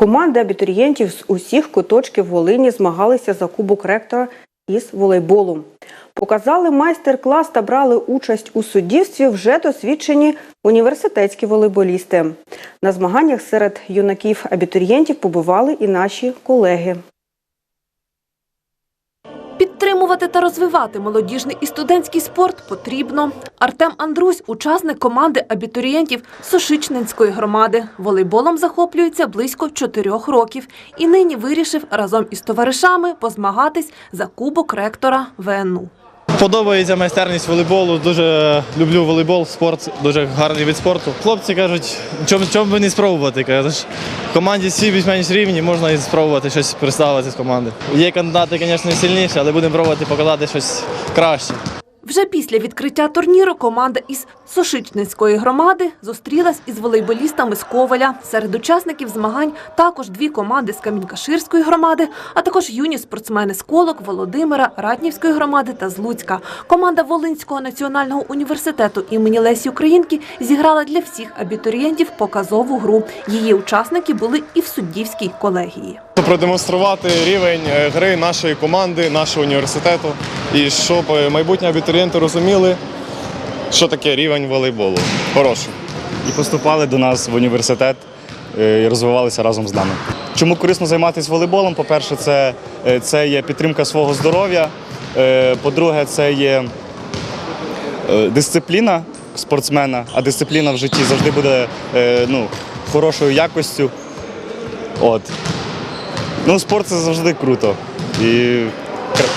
Команди абітурієнтів з усіх куточків Волині змагалися за кубок ректора із волейболу. Показали майстер-клас та брали участь у суддівстві вже досвідчені університетські волейболісти. На змаганнях серед юнаків абітурієнтів побували і наші колеги. Підтримувати та розвивати молодіжний і студентський спорт потрібно. Артем Андрусь – учасник команди абітурієнтів Сошичненської громади. Волейболом захоплюється близько чотирьох років і нині вирішив разом із товаришами позмагатись за кубок ректора ВНУ. Подобається майстерність волейболу. Дуже люблю волейбол, спорт, дуже гарний від спорту. Хлопці кажуть, чому, чому би не спробувати. Кажеш, в команді всі більш-менш рівні, можна і спробувати щось представити з команди. Є кандидати, звісно, сильніші, але будемо пробувати показати щось краще. Вже після відкриття турніру команда із Сошичненської громади зустрілась із волейболістами з Коваля. Серед учасників змагань також дві команди з Камінькаширської громади, а також юні спортсмени з Колок, Володимира, Ратнівської громади та з Луцька. Команда Волинського національного університету імені Лесі Українки зіграла для всіх абітурієнтів показову гру. Її учасники були і в суддівській колегії. продемонструвати рівень е, гри нашої команди, нашого університету, і щоб е, майбутні абітурієнти розуміли, що таке рівень волейболу. Хороший. і поступали до нас в університет е, і розвивалися разом з нами. Чому корисно займатися волейболом? По-перше, це, е, це є підтримка свого здоров'я. Е, По-друге, це є дисципліна спортсмена, а дисципліна в житті завжди буде ну, хорошою якостю. От. Ну, спорт це завжди круто. І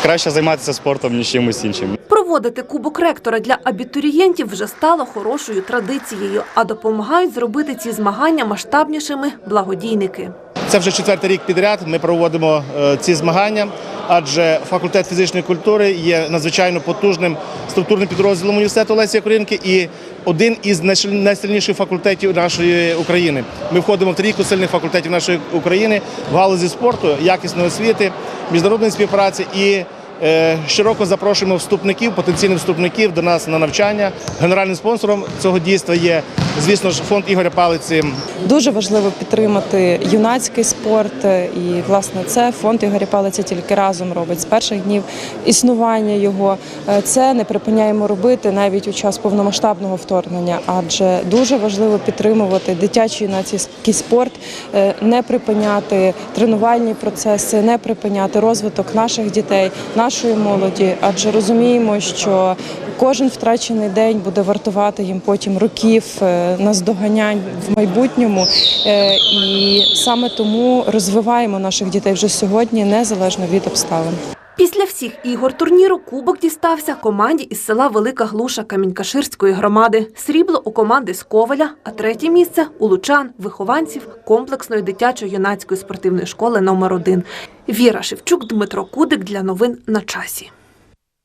краще займатися спортом, ніж чимось іншим. Проводити кубок ректора для абітурієнтів вже стало хорошою традицією, а допомагають зробити ці змагання масштабнішими благодійники. Це вже четвертий рік підряд. Ми проводимо е, ці змагання, адже факультет фізичної культури є надзвичайно потужним структурним підрозділом університету Лесі Українки і один із найсильніших факультетів нашої України. Ми входимо в трійку сильних факультетів нашої України в галузі спорту, якісної освіти, міжнародної співпраці і. Е, Щороку запрошуємо вступників, потенційних вступників до нас на навчання. Генеральним спонсором цього дійства є, звісно ж, фонд Ігоря Палиці Дуже важливо підтримати юнацький спорт, е, і власне це фонд Ігоря Палиця тільки разом робить з перших днів існування його. Е, Це не припиняємо робити навіть у час повномасштабного вторгнення, адже дуже важливо підтримувати дитячий юнацький спорт, не припиняти тренувальні процеси, не припиняти розвиток наших дітей, нашої молоді, адже розуміємо, що кожен втрачений день буде вартувати їм потім років е, наздоганянь в майбутньому. Е, І саме тому розвиваємо наших дітей вже сьогодні, незалежно від обставин. Після всіх ігор турніру кубок дістався команді із села Велика Глуша Камінькаширської громади. Срібло у команди з Коваля, а третє місце у лучан, вихованців комплексної дитячо-юнацької спортивної школи номер 1 Віра Шевчук, Дмитро Кудик для новин на часі.